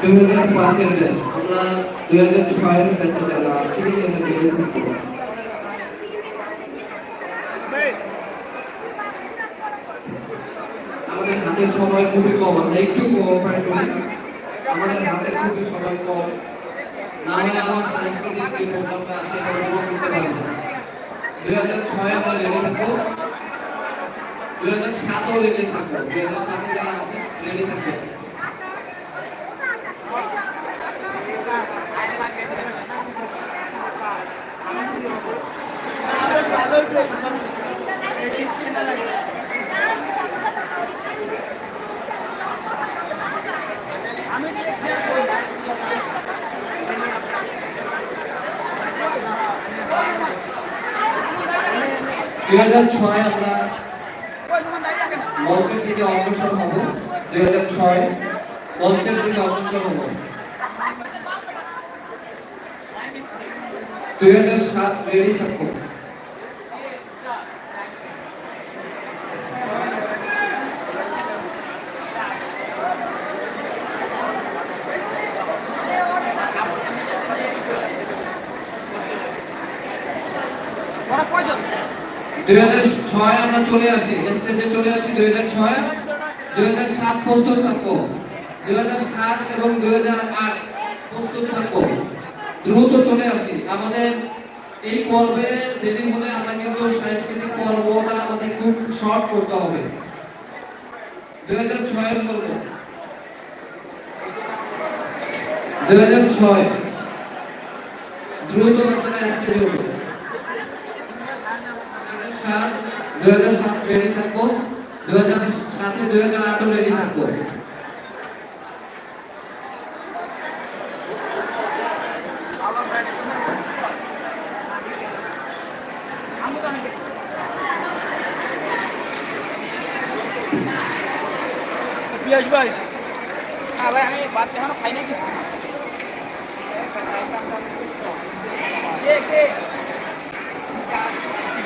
দুই হাজার পাঁচের ব্যাচ আমরা দুই হাজার ছয়ের ব্যাচে যারা আছি আমাদের হাতের সময় খুবই কম আমরা একটু কোঅপারেট আমাদের হাতে খুবই সময় কম না হলে আমার সাংস্কৃতিক যে প্রোগ্রামটা আছে এটা পারব দুই হাজার ছয় আমরা রেডি থাকব। দুই হাজার সাতও রেডি থাকব। দুই হাজার সাতে যারা আছে রেডি থাকব। দুই হাজার ছয় আমরা মঞ্চের দিকে অগ্রসর হব। দুই হাজার ছয় মঞ্চের দিকে অগ্রসর হব। দুই হাজার সাত রেডি থাকব দুই হাজার ছয় আমরা চলে আসি স্টেজে চলে আসি, দুই হাজার ছয়, দুই হাজার সাত প্রস্তুত থাকব। দুই হাজার সাত এবং দুই হাজার আট প্রস্তুত থাকব। দ্রুত চলে আসি। আমাদের এই পর্বে দেরি হলে আমরা কিন্তু সাংস্কৃতিক পর্বটা আমাদের খুব শর্ট করতে হবে। দুই হাজার ছয়ের পর্ব। দুই হাজার ছয়। দ্রুত আপনারা স্টেজে উঠুন সাত, দুই হাজার সাত রেডি থাকব। দুই হাজার সাতে, দুই হাজার আটও রেডি থাকব। পিয়াস ভাই। হ্যাঁ ভাই, আমি বাদ এখনও খাই না কিছু কে কে কৃষ্ণাবে ভাইয়া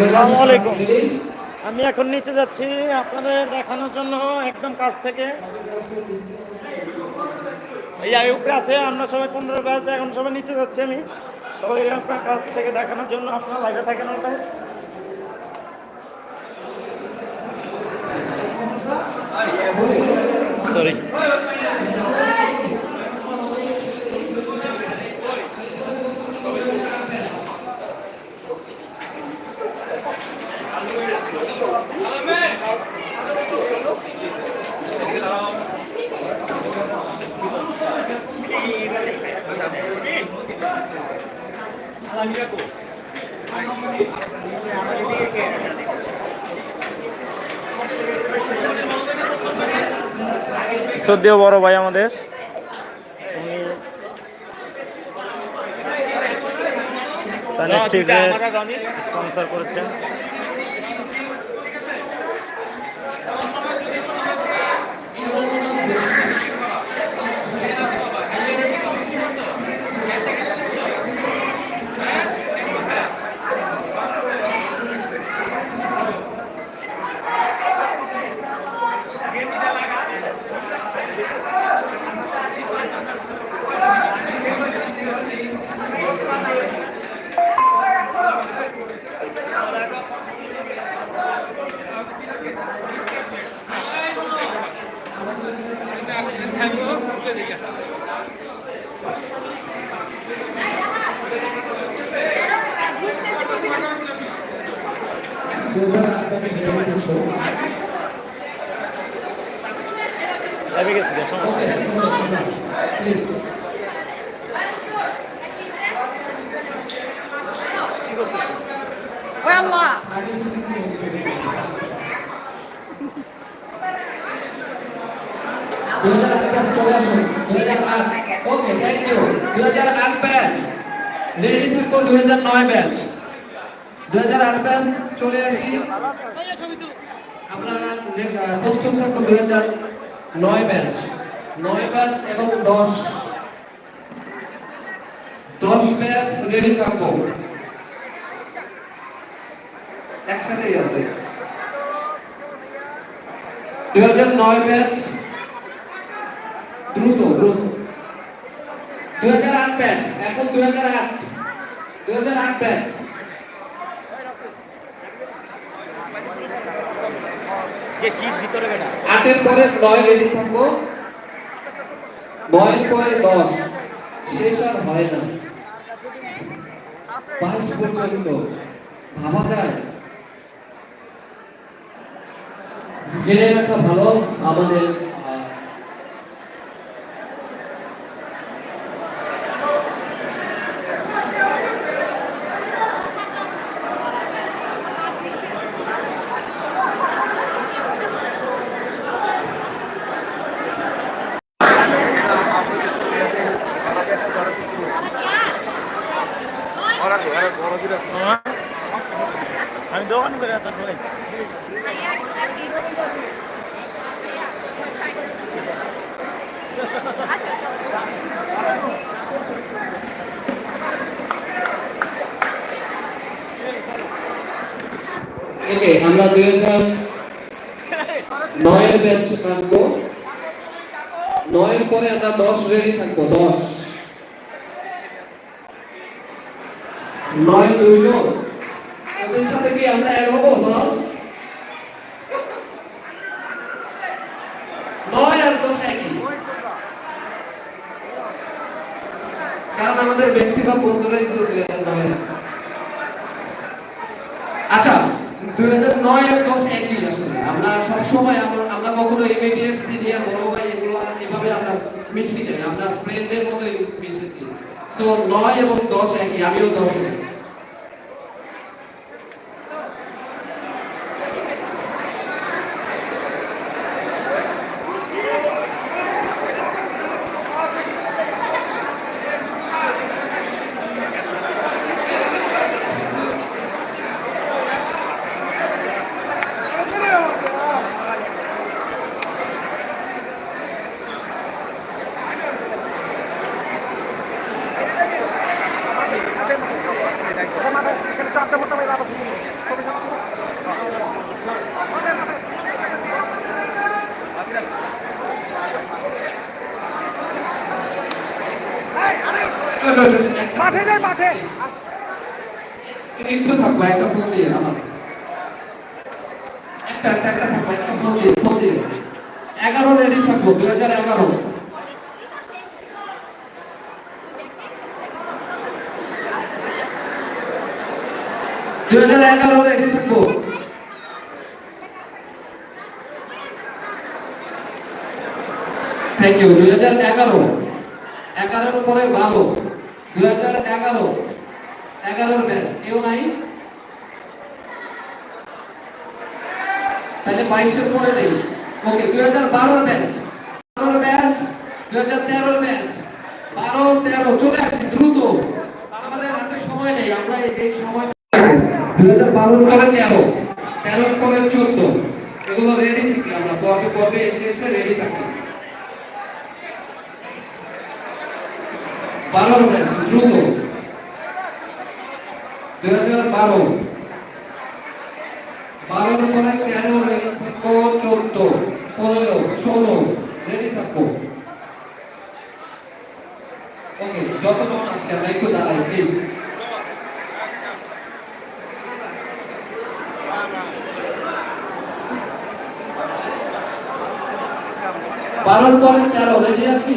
আসসালামু আলাইকুম। আমি এখন নিচে যাচ্ছি আপনাদের দেখানোর জন্য একদম কাছ থেকে। উপরে আছে, আমরা সবাই পনেরো ব্যাচ এখন সবাই নিচে যাচ্ছি আমি। সবাই আপনার কাছ থেকে দেখানোর জন্য আপনারা লাইভে থাকেন ওটা সরি শ্রদ্ধেয় বড় ভাই আমাদের। স্পন্সর করেছেন। আল্লাহ দুই হাজার আট চলে আসুন দুই হাজার আট ওকে থ্যাংক ইউ দুই হাজার আট ব্যাচ থাকব দুই হাজার নয় ব্যাচ দুই হাজার নয় ব্যাচ। একসাথেই আছে। দুই হাজার নয় ব্যাচ দ্রুত দ্রুত। দুই হাজার আট ব্যাচ, এখন দুই হাজার আট। দুই হাজার আট ব্যাচ। যে শীত ভিতরে বেটা আটের পরে নয় রেডি থাকব। নয় পরে দশ। শেষ আর হয় না। বাইশ পর্যন্ত। ভাবা যায়। জেনে রাখা ভালো আমাদের করে এত ওকে, আমরা দুই হাজার নয়ের ব্যাচ আনব নয়ের পরে আমরা দশ রেডি থাকব, দশ। নয় দুইজন? ওদের সাথে কি আমরা হব দশ নয় আর দশ একই কারণ আমাদের ম্যাক্সিমাম বন্ধুরাই তো দুই হাজার নয় আচ্ছা দুই হাজার নয় আর দশ একই আসলে। আমরা সবসময় আমরা কখনো ইমিডিয়েট সিনিয়র বড় ভাই এগুলো এভাবে আমরা মিশি নাই। আমরা ফ্রেন্ডের মতোই মিশেছি। তো নয় এবং দশ একই, আমিও দশ মাঠে একটু থাকব, একটা ফোন দিয়ে, আমার। একটা একটা একটা থাকব, একটা ফোন দিয়ে ফোন দিয়ে। এগারো রেডি থাকব, দুই হাজার এগারো। দুই হাজার এগারো রেডি থাকব। থ্যাংক ইউ দুই হাজার এগারো। এগারোর পরে বারো দুই হাজার বারোর ব্যাচ বারোর ব্যাচ দুই হাজার তেরোর ব্যাচ বারো তেরো, চলে আসছি দ্রুত। আমাদের হাতে সময় নেই, আমরা এই সময় দুই হাজার বারোর পরে তেরো। তেরোর পরে চোদ্দ। এগুলো রেডি থাকি আমরা। পর্বে পর্বে এসে এসে রেডি থাকি। বারোর ব্যাচ দ্রুত। দুই হাজার বারো। বারোর পরে তেরো রেডি থাকব চোদ্দ, পনেরো, ষোলো। রেডি থাকব ওকে যতজন আছে, আমরা একটু দাঁড়াই প্লিজ বারোর পরে তেরো রেডি আছি?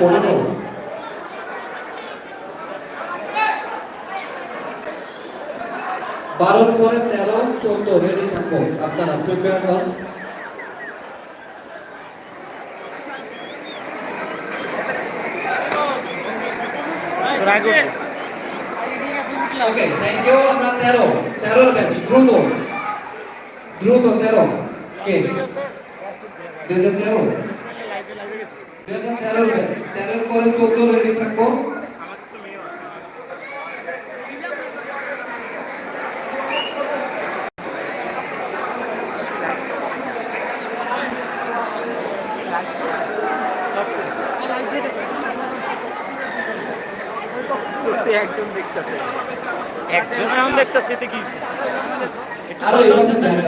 করে বারোর পরে তেরো, চোদ্দ রেডি থাকব আপনারা প্রিপেয়ার হন। ওকে থ্যাংক ইউ আমরা তেরো। তেরোর ব্যাচ দ্রুত। দ্রুত তেরো। তেরো। তেরোর পরে চোদ্দ রেডি থাকব একজন দেখতেছে। একজন এখন দেখতেছে এতে কি আরও এই বছর জায়গা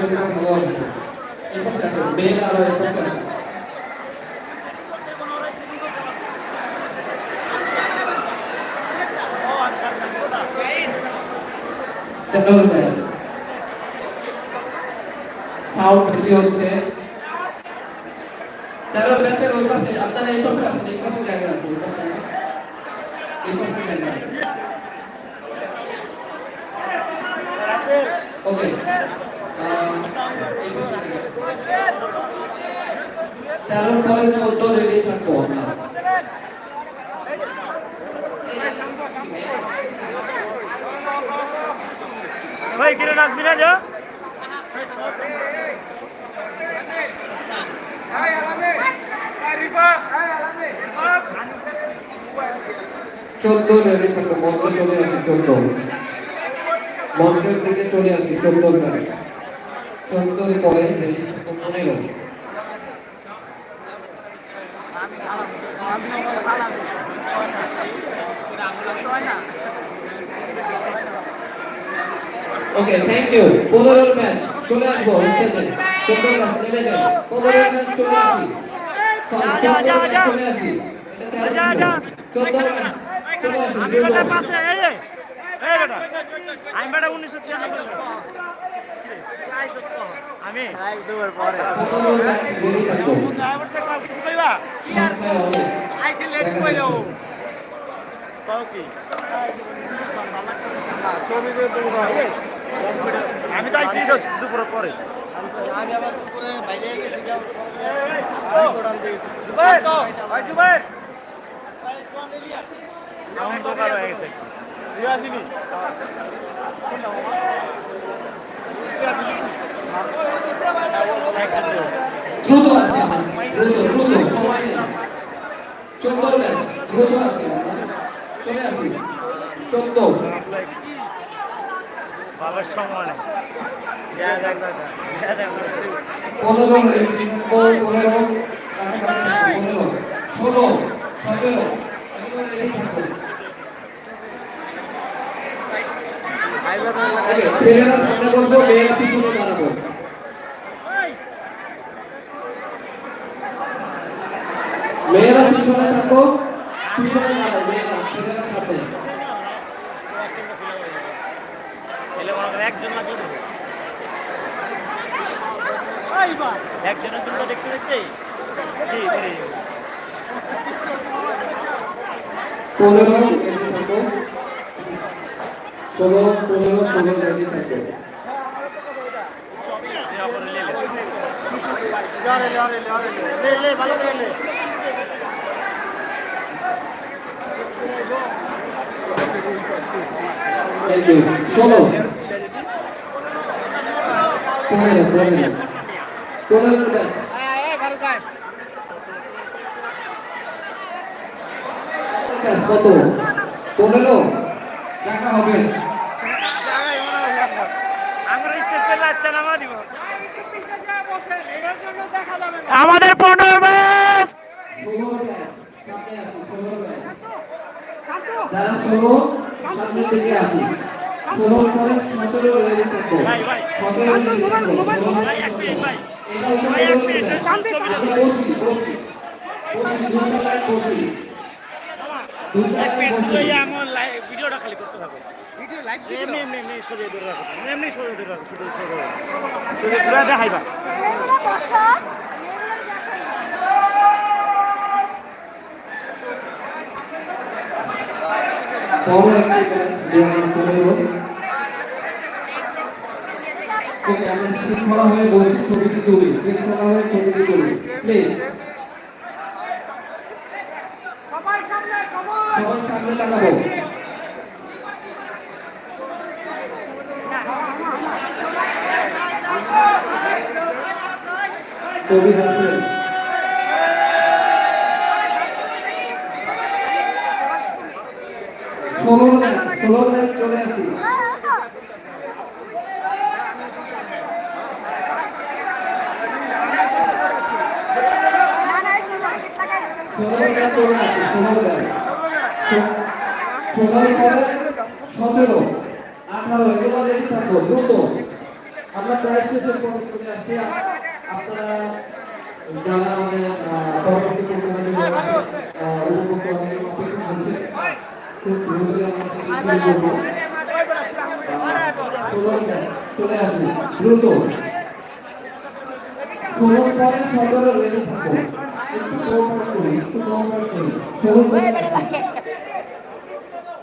আছে মেয়েরা আরও এই পাশে আছে তেরোর ব্যাচ সাউন্ড বেশি হচ্ছে তেরোর ব্যাচের ওই পাশে আপনারা এই পাশে আছেন এই পাশে জায়গা আছে এই পাশে এই পাশে জায়গা আছে ওকে তেরোর পরে চোদ্দ রেডি থাকব আমরা ভাই, কিরে নাচবি না যা? চোদ্দ রেডি থাকব মঞ্চ চলে আসি, চোদ্দ। মঞ্চের দিকে চলে আসি চোদ্দ গাড়ি। চোদ্দোর পরে পনেরো ওকে থ্যাংক ইউ পনেরোর ম্যাচ চলে আসব স্টেজে চোদ্দ ম্যাচ নেমে যাই পনেরোর ম্যাচ চলে আসি। চলে আসি। চোদ্দোর ম্যাচ আসি। আমি বেটা উনিশশো ছিয়ানব্বই। আমি পনেরোর ম্যাচ রেডি থাকব ড্রাইভার সে কাউ কিছু কইবা? সংখ্যায় অনেক আইসি লেট কইলো কাউ কি আমি তো আইসি দুপুরের পরে। আমি আবার দুপুরে বাইরে গেছি তো ভাই জুবাই হয়ে। দ্রুত আছে দ্রুত দ্রুত সময় নেই চোদ্দ ম্যাচ দ্রুত আছে চলে আসি চোদ্দ পনেরো পনেরো কাছাকাছি পনেরো ষোলো সতেরো এগুলো রেডি থাকব ওকে ছেলেরা সামনে বসবো মেয়েরা পিছনে দাঁড়াবো মেয়েরা পিছনে থাকব পিছনে দাঁড়াবো মেয়েরা ছেলেরা সামনে এলে মনে করে একজন লাগবে তো। একজনের জন্য দেখতে দেখতে কি বেরিয়ে যাবে। পনেরো রেডি থাকব ষোলো পনেরো ষোলো রেডি ইউ ষোলো। পনেরো পনেরো। পনেরো ব্যাচ হ্যাঁ এই ভালো কাজ ব্যাচ কত? পনেরো? টাকা হবে। আমাদের পনেরো যারা ষোলো সামনের দিকে আসি পরে সতেরো থাকব। সতেরো থাকব। এক মিনিট শুধু এই আমার লাইভ ভিডিওটা খালি করতে থাকো। ভিডিও লাইভ এমনি এমনি এমনি সরিয়ে ধরে রাখো। এমনি সরিয়ে ধরে রাখো শুধু সরিয়ে দেখাইবা। বড় একটি শৃঙ্খলা হয়ে ছবিটি তুলি শৃঙ্খলা হয়ে ছবিটি তুলি প্লিজ সবাই সামনে সবার সামনে ষোলো চলে আসি। চলে আসি ষোলোর পরে সতেরো, আঠারো এগুলো রেডি থাকব দ্রুত। আমরা প্রায় শেষের পথে চলে আসছি। আপনারা যারা আমাদের চলে আসি। দ্রুত।